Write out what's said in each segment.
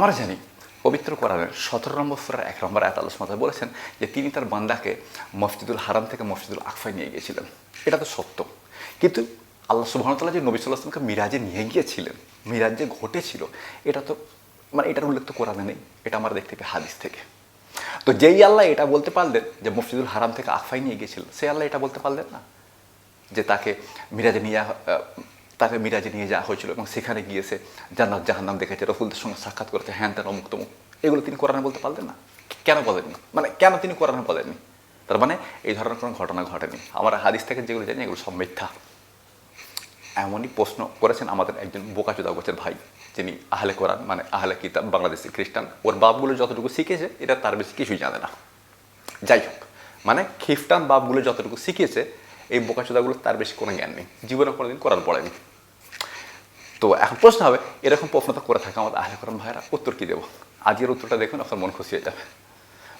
আমরা জানি পবিত্র কোরআনের সতেরো নম্বর সুরার এক নম্বর সুবহানাহু ওয়া তাআলা বলেছেন যে তিনি তার বান্দাকে মসজিদুল হারাম থেকে মসজিদুল আকফায় নিয়ে গিয়েছিলেন। এটা তো সত্য। কিন্তু আল্লাহ সুবাহতাল্লাহ যে নবী সাল্লাহ আসলামকে মিরাজে নিয়ে গিয়েছিলেন, মিরাজ যে ঘটেছিল, এটা তো মানে এটার উল্লেখ তো কোরআনে নেই। এটা আমরা দেখতে পাই হাদিস থেকে। তো যেই আল্লাহ এটা বলতে পারলেন যে মসজিদুল হারাম থেকে আকফাই নিয়ে গিয়েছিলেন, সেই আল্লাহ এটা বলতে পারলেন না? যে তাকে মিরাজে নিয়ে তাকে মিরাজে নিয়ে যাওয়া হয়েছিল এবং সেখানে গিয়েছে জান্নাত জাহান্নাম দেখেছে রসুলদের সঙ্গে সাক্ষাৎ করেছে, হ্যান তেন অমুক তমুক। এগুলো তিনি কোরআনে বলতে পারলেন না। কেন বলেননি? মানে কেন তিনি কোরআনে বলেননি? তার মানে এই ধরনের কোনো ঘটনা ঘটেনি। আমরা হাদিস থেকে যেগুলো জানি, এগুলো সব মিথ্যা। এমনই প্রশ্ন করেছেন আমাদের একজন বোকাচোদা গোছের ভাই, যিনি আহলে কোরআন মানে আহলে কিতাব, বাংলাদেশি খ্রিস্টান। ওর বাপগুলো যতটুকু শিখেছে, এটা তার বেশি কিছুই জানে না। যাই হোক মানে খ্রিস্টান বাপগুলো যতটুকু শিখিয়েছে এই বোকাচোদাগুলো তার বেশি কোনো জ্ঞান নেই। জীবনে কোনোদিন কোরআন পড়েনি। তো এখন প্রশ্ন হবে, এরকম প্রশ্ন তো করে থাকে আমাদের আহলে কোরআন ভাইরা উত্তর কী দেবো? আজকের উত্তরটা দেখুন, আপনার মন খুশি হয়ে যাবে।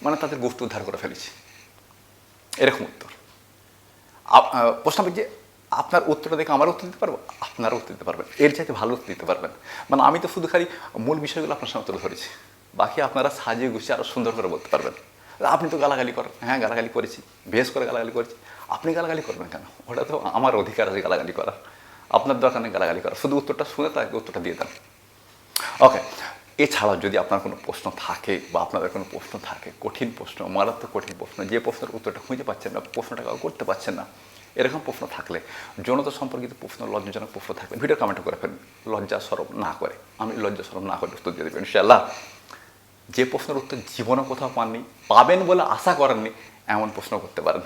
মানে তাদের গোষ্ঠ উদ্ধার করে ফেলেছি। এরকম উত্তর। প্রশ্ন হবে যে, আপনার উত্তরটা দেখে আমার উত্তর দিতে পারব? আপনারা উত্তর দিতে পারবেন। এর চাইতে ভালো উত্তর দিতে পারবেন। মানে আমি তো শুধু খালি মূল বিষয়গুলো আপনার সামনে তুলে ধরেছি। বাকি আপনারা সাজিয়ে গুছিয়ে আরও সুন্দর করে বলতে পারবেন। আপনি তো গালাগালি করেন। হ্যাঁ গালাগালি করেছি। বেশ করে গালাগালি করেছি। আপনি গালাগালি করবেন কেন? ওটা তো আমার অধিকার আছে গালাগালি করার। আপনার দরকার নেই গালাগালি করা। শুধু উত্তরটা শুনে তাকে উত্তরটা দিয়ে দেন। ওকে এছাড়াও যদি আপনার কোনো প্রশ্ন থাকে বা আপনাদের কোনো প্রশ্ন থাকে, কঠিন প্রশ্ন, মারাত্মক কঠিন প্রশ্ন, যে প্রশ্নের উত্তরটা খুঁজে পাচ্ছেন না, প্রশ্নটা কাউ করতে পারছেন না, এরকম প্রশ্ন থাকলে, যৌনতা সম্পর্কিত প্রশ্ন, লজ্জাজনক প্রশ্ন থাকলে ভিডিও কমেন্ট করে ফেলুন। লজ্জা সরব না করে। আমি লজ্জা সরব না করে উত্তর দিয়ে দেবেন ইনশাল্লাহ যে প্রশ্নের উত্তর জীবনে কোথাও পাননি, পাবেন বলে আশা করেননি, এমন প্রশ্ন করতে পারেন।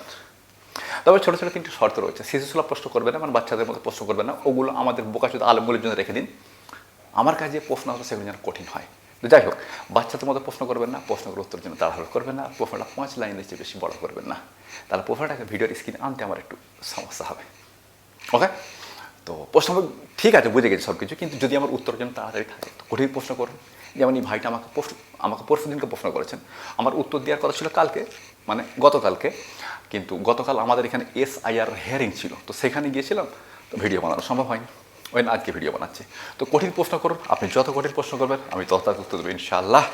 তবে ছোটো ছোটো তিনটি শর্ত রয়েছে। শিশুসুলভ প্রশ্ন করবে না মানে বাচ্চাদের মতো প্রশ্ন করবে না। ওগুলো আমাদের বোকাচুদ আলমগুলির জন্য রেখে দিন। আমার কাছে প্রশ্ন আছে, সেগুলো যেন কঠিন হয়। যাই হোক, বাচ্চাদের মতো প্রশ্ন করবেন না, প্রশ্নগুলোর উত্তর জন্য তাড়াহুড়ো করবেন না, প্রশ্নটা পাঁচ লাইনের চেয়ে বেশি বড় করবেন না। তাহলে প্রশ্নটাকে ভিডিওর স্ক্রিনে আনতে আমার একটু সমস্যা হবে। ওকে? তো প্রশ্ন ঠিক আছে, বুঝে গেছি সব কিছু কিন্তু যদি আমার উত্তর জন্য তাড়াতাড়ি থাকে কঠিন প্রশ্ন করুন। যেমন এই ভাইটা আমাকে প্রশ্ন আমাকে পরশু দিনকে প্রশ্ন করেছেন। আমার উত্তর দেওয়ার কথা ছিল কালকে। মানে গতকালকে, কিন্তু গতকাল আমাদের এখানে এস আইআর হেয়ারিং ছিল। তো সেখানে গিয়েছিলাম, তো ভিডিও বানানো সম্ভব হয়নি। ওই আজকে ভিডিও বানাচ্ছি। তো কঠিন প্রশ্ন করুন, আপনি যত কঠিন প্রশ্ন করবেন, আমি তত তার উত্তর দেবো, ইনশাআল্লাহ।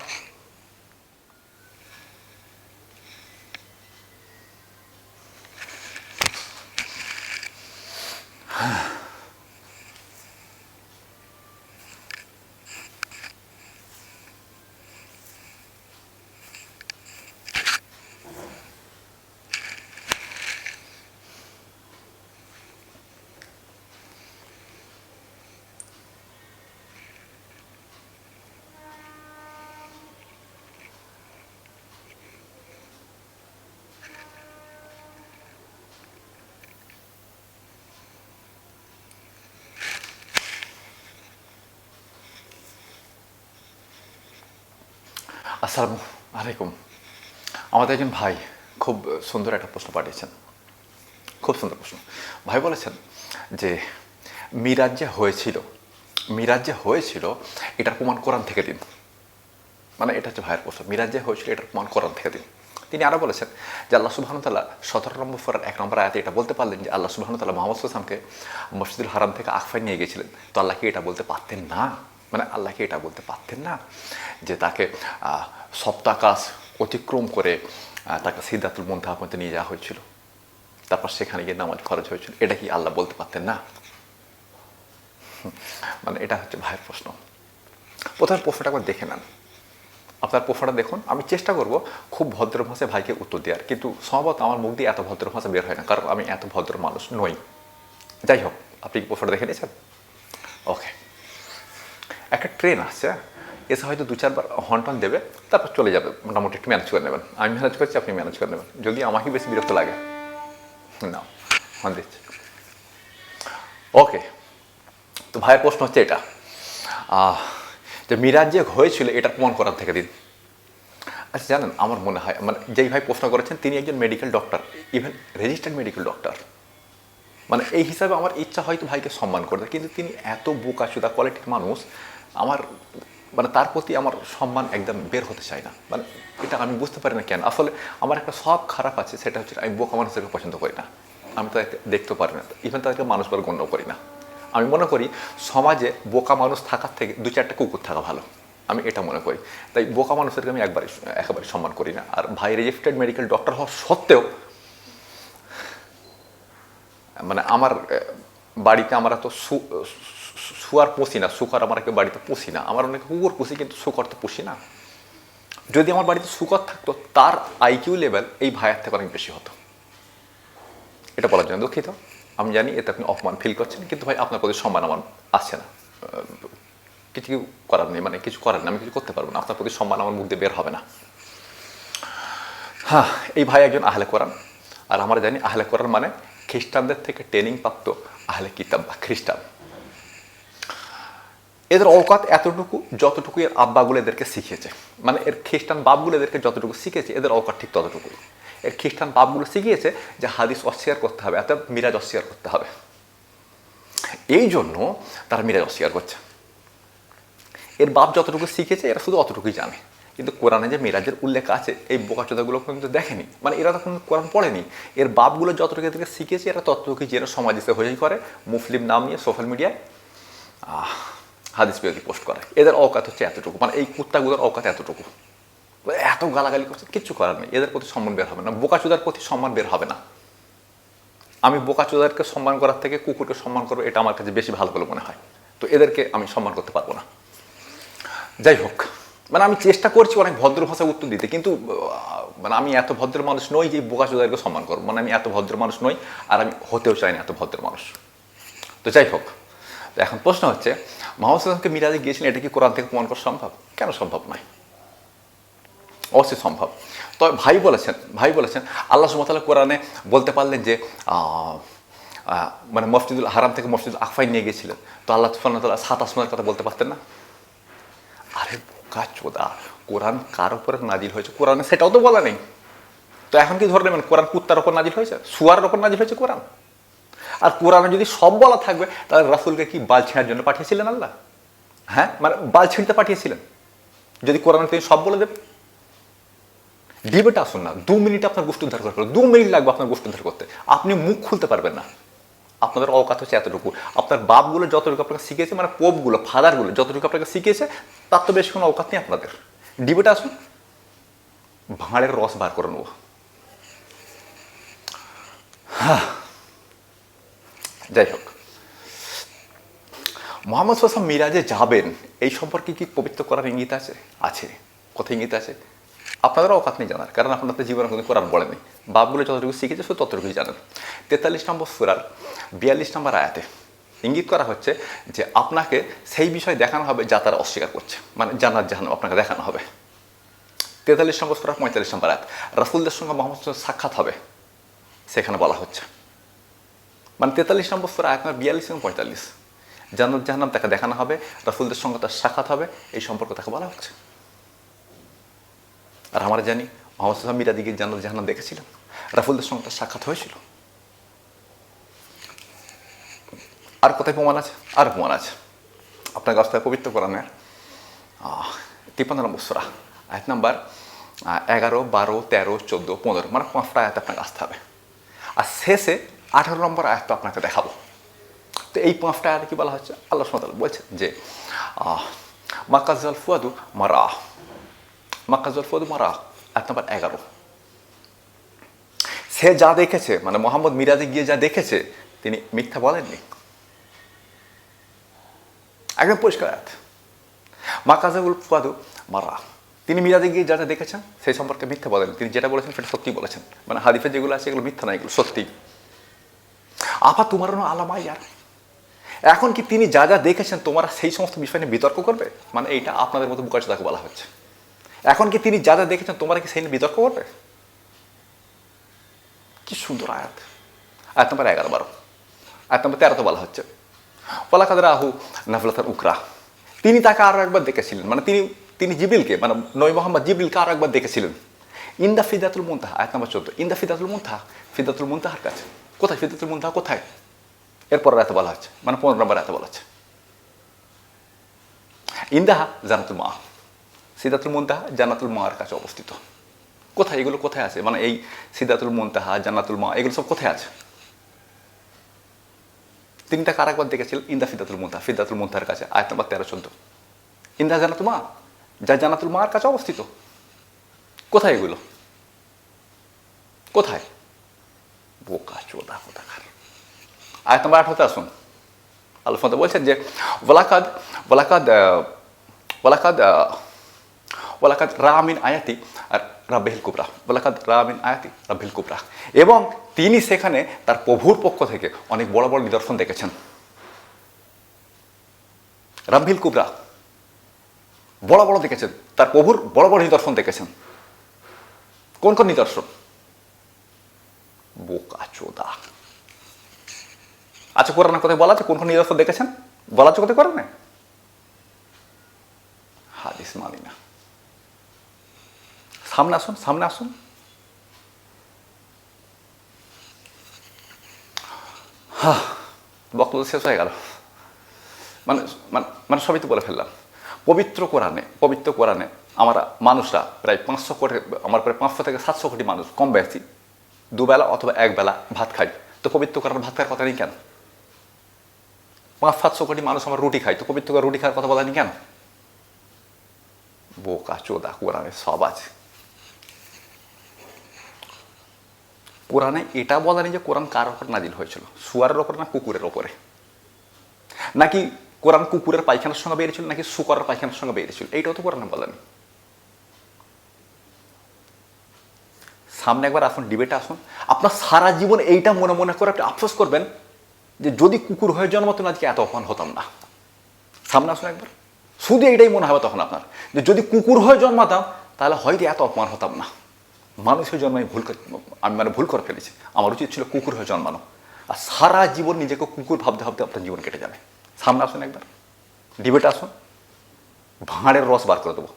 আসসালামু আলাইকুম। আমাদের একজন ভাই খুব সুন্দর একটা প্রশ্ন পাঠিয়েছেন। খুব সুন্দর প্রশ্ন। ভাই বলেছেন যে, মিরাজ যে হয়েছিল, মিরাজ যে হয়েছিল, এটার প্রমাণ কোরআন থেকে দিন। মানে এটা হচ্ছে ভাইয়ের প্রশ্ন, মিরাজ যে হয়েছিল, এটার প্রমাণ কোরআন থেকে দিন। তিনি আরও বলেছেন যে, আল্লাহ সুবাহতাল্লাহ সতেরো নম্বর ফরার এক নম্বর আয়াতে এটা বলতে পারলেন যে, আল্লাহ সুবাহতাল্লাহ মোহাম্মদ সাল্লামকে মসজিদুল হারাম থেকে আকফাই নিয়ে গেছিলেন তো আল্লাহকে এটা বলতে পারতেন না? মানে আল্লাহকে এটা বলতে পারতেন না যে তাকে সপ্তাকাশ অতিক্রম করে তাকে সিদ্ধাতুল মন্থা পর্যন্ত নিয়ে যাওয়া হয়েছিল। তারপর সেখানে গিয়ে নামাজ খরচ হয়েছিল। এটা কি আল্লাহ বলতে পারতেন না? মানে এটা হচ্ছে ভাইয়ের প্রশ্ন। প্রথমে প্রশ্নটা একবার দেখে নেন। আপনার প্রশ্নটা দেখুন। আমি চেষ্টা করব খুব ভদ্র ভাষায় ভাইকে উত্তর দেওয়ার। কিন্তু সম্ভবত আমার মুখ দিয়ে এত ভদ্র ভাষা বের হয় না। কারণ আমি এত ভদ্র মানুষ নই। যাই হোক, আপনি কি প্রশ্নটা দেখে নিয়েছেন? ওকে। একটা ট্রেন আসছে, এসে হয়তো দু চারবার হন্টন দেবে, তারপর চলে যাবে। মোটামুটি একটু ম্যানেজ করে নেবেন। আমি ম্যানেজ করছি, আপনি ম্যানেজ করে নেবেন। যদি আমাকে বেশি বিরক্ত লাগে। না হন দিচ্ছি। ওকে তো ভাইয়ের প্রশ্ন হচ্ছে এটা। যে মিরাজ যে হয়েছিল, এটা প্রমাণ করার থেকে দিন। আচ্ছা জানেন, আমার মনে হয় মানে যেই ভাই প্রশ্ন করেছেন, তিনি একজন medical doctor even registered medical doctor মানে এই হিসাবে আমার ইচ্ছা হয়তো ভাইকে সম্মান করতে, কিন্তু তিনি এত বোকাচুদা কোয়ালিটির মানুষ আমার মানে তার প্রতি আমার সম্মান একদম বের হতে চায় না। মানে এটা আমি বুঝতে পারি না কেন। আসলে আমার একটা সব খারাপ আছে, সেটা হচ্ছে আমি বোকা মানুষদেরকে পছন্দ করি না। আমি তাদেরকে দেখতেও পারি না। ইভেন তাদেরকে মানুষ বলে গণ্য করি না। আমি মনে করি সমাজে বোকা মানুষ থাকার থেকে দু চারটা কুকুর থাকা ভালো। আমি এটা মনে করি। তাই বোকা মানুষদেরকে আমি একবারে একেবারে সম্মান করি না। আর ভাই রেজিস্টার্ড মেডিকেল ডক্টর হওয়া সত্ত্বেও মানে আমার বাড়িতে আমরা তো শুয়ার পুষি না শুকর আমার কেউ বাড়িতে পুষি না। আমার অনেক কুকুর পুষি, কিন্তু শুকর তো পুষি না। যদি আমার বাড়িতে শুকর থাকতো, তার আইকিউ লেভেল এই ভাইয়ের থেকে অনেক বেশি হতো। এটা বলার জন্য দুঃখিত। আমি জানি এতে আপনি অপমান ফিল করছেন, কিন্তু ভাই আপনার প্রতি সম্মান আমার আসছে না। কিছু করার নেই মানে কিছু করার নেই, আমি কিছু করতে পারব না। আপনার প্রতি সম্মান আমার মুখ দিয়ে বের হবে না। হ্যাঁ এই ভাই একজন আহলে কোরআন। আর আমরা জানি আহলে কোরআন মানে খ্রিস্টানদের থেকে ট্রেনিং প্রাপ্ত আহলে কিতাব বা খ্রিস্টান। এদের অকাত এতটুকু যতটুকু এর আব্বাগুলো এদেরকে শিখিয়েছে মানে এর খ্রিস্টান বাপগুলো এদেরকে যতটুকু শিখেছে এদের অকাত ঠিক ততটুকুই। এর খ্রিস্টান বাপগুলো শিখিয়েছে যে হাদিস অস্বীকার করতে হবে অর্থাৎ মিরাজ অস্বীকার করতে হবে। এই জন্য তারা মিরাজ অস্বীকার করছে। এর বাপ যতটুকু শিখেছে এরা শুধু অতটুকুই জানে। কিন্তু কোরআনে যে মিরাজের উল্লেখ আছে এই বোকাচোদাগুলো কিন্তু দেখেনি। মানে এরা তখন কোরআন পড়েনি। এর বাপগুলো যতটুকু এদেরকে শিখেছে এরা ততটুকুই জেনে সমাজে হয়েই করে। মুসলিম নাম নিয়ে সোশ্যাল মিডিয়ায় আহ, হাদিস বিরোধী পোস্ট করে। এদের অকাত হচ্ছে এতটুকু। মানে এই কুত্তাগুলোর অকাত এতটুকু। এত গালাগালি করছে, কিচ্ছু করার নেই। এদের প্রতি সম্মান বের হবে না। বোকাচোদার প্রতি সম্মান বের হবে না। আমি বোকাচোদারকে সম্মান করার থেকে কুকুরকে সম্মান করব, এটা আমার কাছে বেশি ভালো বলে মনে হয়। তো এদেরকে আমি সম্মান করতে পারব না। যাই হোক মানে আমি চেষ্টা করছি অনেক ভদ্র ভাষায় উত্তর দিতে, কিন্তু মানে আমি এত ভদ্র মানুষ নই যে বোকা চোদারকে সম্মান করব। মানে আমি এত ভদ্র মানুষ নই, আর আমি হতেও চাই না এত ভদ্র মানুষ। তো যাই হোক তো এখন প্রশ্ন হচ্ছে সাল্লামকে মিরাজে গিয়েছিলেন, এটা কি কোরআন থেকে প্রমাণ করা সম্ভব? কেন সম্ভব নয়? অবশ্যই সম্ভব। তবে ভাই বলেছেন ভাই বলেছেন, আল্লাহ সুমতাল কোরআনে বলতে পারলেন যে মানে মসজিদুল হারাম থেকে মসজিদুল আকফাই নিয়ে গেছিলেন তো আল্লাহ সুফান সাত আসমানের কথা বলতে পারতেন না? আরে বোকা চোদা, কোরআন কার উপরে নাজিল হয়েছে? কোরআনে সেটাও তো বলা নেই। তো এখন কি ধরে নেবেন, কোরআন কুত্তার ওপর নাজিল হয়েছে? সুয়ার ওপর নাজিল হয়েছে কোরআন? আর কোরআনে যদি সব বলা থাকবে, তাহলে রাসুলকে কি বাল ছেঁড়ার জন্য পাঠিয়েছিলেন আল্লাহ? হ্যাঁ? মানে বাল ছিঁড়তে পাঠিয়েছিলেন। যদি কোরআনে তিনি সব বলে দেবেন। ডিবেট আসুন না। দু মিনিট আপনার গোষ্ঠী উদ্ধার করতে দু মিনিট লাগবে আপনার গোষ্ঠী উদ্ধার করতে। আপনি মুখ খুলতে পারবেন না। আপনাদের অকাত হচ্ছে এতটুকু। আপনার বাপগুলো যতটুকু আপনাকে শিখেছে মানে পোপগুলো, ফাদারগুলো যতটুকু আপনাকে শিখেছে তার তো বেশি কোনো অকাত নেই আপনাদের। ডিবেট আসুন। ভাঁড়ের রস বার করে নেব। হ্যাঁ। যাই হোক। মোহাম্মদ সাল্লাম মিরাজে যাবেন, এই সম্পর্কে কি পবিত্র করার ইঙ্গিত আছে? আছে। কোথায় ইঙ্গিত আছে? আপনাদেরও অকাত নেই জানার, কারণ আপনাদের জীবনে কোনো কোরআন বলেনি বাপগুলো যতটুকু শিখেছে শুধু ততটুকুই জানেন। তেতাল্লিশ নম্বর সুরার, বিয়াল্লিশ নম্বর আয়াতে ইঙ্গিত করা হচ্ছে যে আপনাকে সেই বিষয় দেখানো হবে যা তারা অস্বীকার করছে। মানে জানার জাহান আপনাকে দেখানো হবে। তেতাল্লিশ নম্বর সুরা, পঁয়তাল্লিশ নম্বর আয়াত, রাসুলদের সঙ্গে মোহাম্মদ সাক্ষাৎ হবে। সেখানে বলা হচ্ছে মানে তেতাল্লিশ নম্বর সুরা আয়াত নম্বর বিয়াল্লিশ এবং পঁয়তাল্লিশ। জান্নাত জাহান্নাম তাকে দেখানো হবে, রাসুলদের সঙ্গে তার সাক্ষাৎ হবে, এই সম্পর্ক তাকে বলা হচ্ছে। আর আমরা জানি, মোহাম্মদ মিরা দিকে জান্নাত জাহান্নাম দেখেছিলেন। রাফুলদের সঙ্গে তার সাক্ষাৎ হয়েছিল। আর কোথায় প্রমাণ আছে? আর প্রমাণ আছে। আপনার কাছ থেকে পবিত্র কোরআনের তিপ্পান্ন নম্বর সুরা, আয়াত নাম্বার এগারো, বারো, তেরো, চোদ্দ, পনেরো মানে পাঁচটা আয়াত আপনাকে আসতে হবে আর শেষে আঠারো নম্বর আয়াত আপনাকে দেখাবো। তো এই পাঁচটা আয়াতে কি বলা হচ্ছে? আল্লাহ সুমতাল বলছেন যে মাকাজল ফুয়াদু মারা। মাকাজল ফুয়াদু মারা, আয়াত নম্বর এগারো। সে যা দেখেছে মানে মোহাম্মদ মিরাজে গিয়ে যা দেখেছে, তিনি মিথ্যা বলেননি। একদম পরিষ্কার আয়াত। মাকাজাবুল ফুয়াদু মারা। তিনি মিরাজে গিয়ে যা যা দেখেছেন সেই সম্পর্কে মিথ্যা বলেন তিনি যেটা বলেছেন, সেটা সত্যি বলেছেন। মানে হাদিফে যেগুলো আছে, এগুলো মিথ্যা না, এগুলো সত্যি। আফা তোমার আলামা ইয়ার। এখন কি তিনি যা যা দেখেছেন, তোমরা সেই সমস্ত বিষয় নিয়ে বিতর্ক করবে? মানে এইটা আপনাদের মতো বুকাচোদাকে বলা হচ্ছে? এখন কি তিনি যা যা দেখেছেন, তোমরা কি সেই নিয়ে বিতর্ক করবে? কি সুন্দর আয়াত। আয়াত নম্বর এগারো, বারো। আয়াত নম্বর তেরোতে বলা হচ্ছে বলা কাদের আহু নাফলাতার উকরা তিনি তাকে আরও একবার দেখেছিলেন। মানে তিনি তিনি জিবিলকে মানে নই মোহাম্মদ জিবিলকে আরও একবার দেখেছিলেন। ইন্দা ফিদাতুল মুন্তাহা। আয়াত নম্বর চোদ্দ, ইন্দা ফিদাতুল মুন্তাহা। ফিদাতুল মুন্তাহার কাছে। কোথায়? ফিদাতুল মুন্তাহা কোথায়? এরপর এত বলা হচ্ছে মানে পনেরো নম্বর এত বলা হচ্ছে। ইন্দাহা জানাতুল মা সিদাতুল মুন্তাহা জানাতুল মার কাছে অবস্থিত। কোথায়? এগুলো কোথায় আছে? মানে এই সিদাতুল মুন্তাহা, জান্নাতুল মা এগুলো সব কোথায় আছে? তিনি তাকে আরেকবার দেখেছিলেন ইন্দা ফিদাতুল মুন্তাহা ফিদাতুল মুন্তাহার কাছে, আয়াত নম্বর তেরো চোদ্দ। ইন্দা জান্নাতুল মা যা জান্নাতুল মার কাছে অবস্থিত। কোথায় এগুলো? কোথায়? বোকা, চোদা, কোথাকার। আয় তোমার আঠাতে আসুন আলফাতে বলছেন যে ওলাকাদ ওলাকাদ ওলাকাদ ওলাকাদ রামিন আয়াতি আর রাব্বিল কুবরা ওলাকাদ রামিন আয়াতি রাব্বিল কুবরা। এবং তিনি সেখানে তার প্রভুর পক্ষ থেকে অনেক বড় বড় নিদর্শন দেখেছেন। রাব্বিল কুবরা। বড় বড় দেখেছেন। তার প্রভুর বড় বড় নিদর্শন দেখেছেন। কোন কোন নিদর্শন? বোকা চোদা। আচ্ছা কোরআনের কথায় বলা আছে কোন কোন নিদর্শন দেখেছেন? বলা আছে কোথায় কোরআনে? হাদিস মানি না সামনে আসুন সামনে আসুন। হা বক্তব্য শেষ হয়ে গেল। মানে মানে মানে সবই তো বলে ফেললাম। পবিত্র কোরআনে পবিত্র কোরআনে আমরা মানুষরা প্রায় পাঁচশো কোটি, আমার প্রায় পাঁচশো থেকে সাতশো কোটি মানুষ কম বেশি দুবেলা অথবা একবেলা ভাত খাই। তো পবিত্র কোরআন ভাত খাওয়ার কথা নেই কেন? পাঁচ সাতশো কোটি মানুষ আমার রুটি খায়, তো পবিত্র কোরআন রুটি খাওয়ার কথা বলা নেই কেন? বোকা চোদা, কোরআনে সব আছে। কোরআনে এটা বলা নেই যে কোরআন কার ওপর নাজিল হয়েছিল? শুয়ারের ওপরে না কুকুরের ওপরে নাকি কোরআন কুকুরের পায়খানার সঙ্গে বেরিয়েছিল, নাকি শুকরের পায়খানার সঙ্গে বেরিয়েছিল? এইটাও তো কোরআনে বলেনি। সামনে একবার আসুন ডিবেটে আসুন। আপনার সারা জীবন এইটা মনে মনে করে আপনি আফসোস করবেন যে যদি কুকুর হয়ে জন্মতেন আজকে এত অপমান হতাম না। সামনে আসুন একবার। শুধু এইটাই মনে হবে তখন আপনার, যে যদি কুকুর হয়ে জন্মাতাম, তাহলে হয়তো এত অপমান হতাম না। মানুষের জন্ম আমি ভুল আমি মানে ভুল করে ফেলেছি। আমার উচিত ছিল কুকুর হয়ে জন্মানো। আর সারা জীবন নিজেকে কুকুর ভাবতে ভাবতে আপনার জীবন কেটে যাবে। সামনে আসুন একবার। ডিবেটে আসুন। ভাঁড়ের রস বার করে দেবো।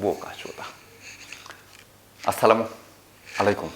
বোকা চোদা। আসসালামু আলাইকুম।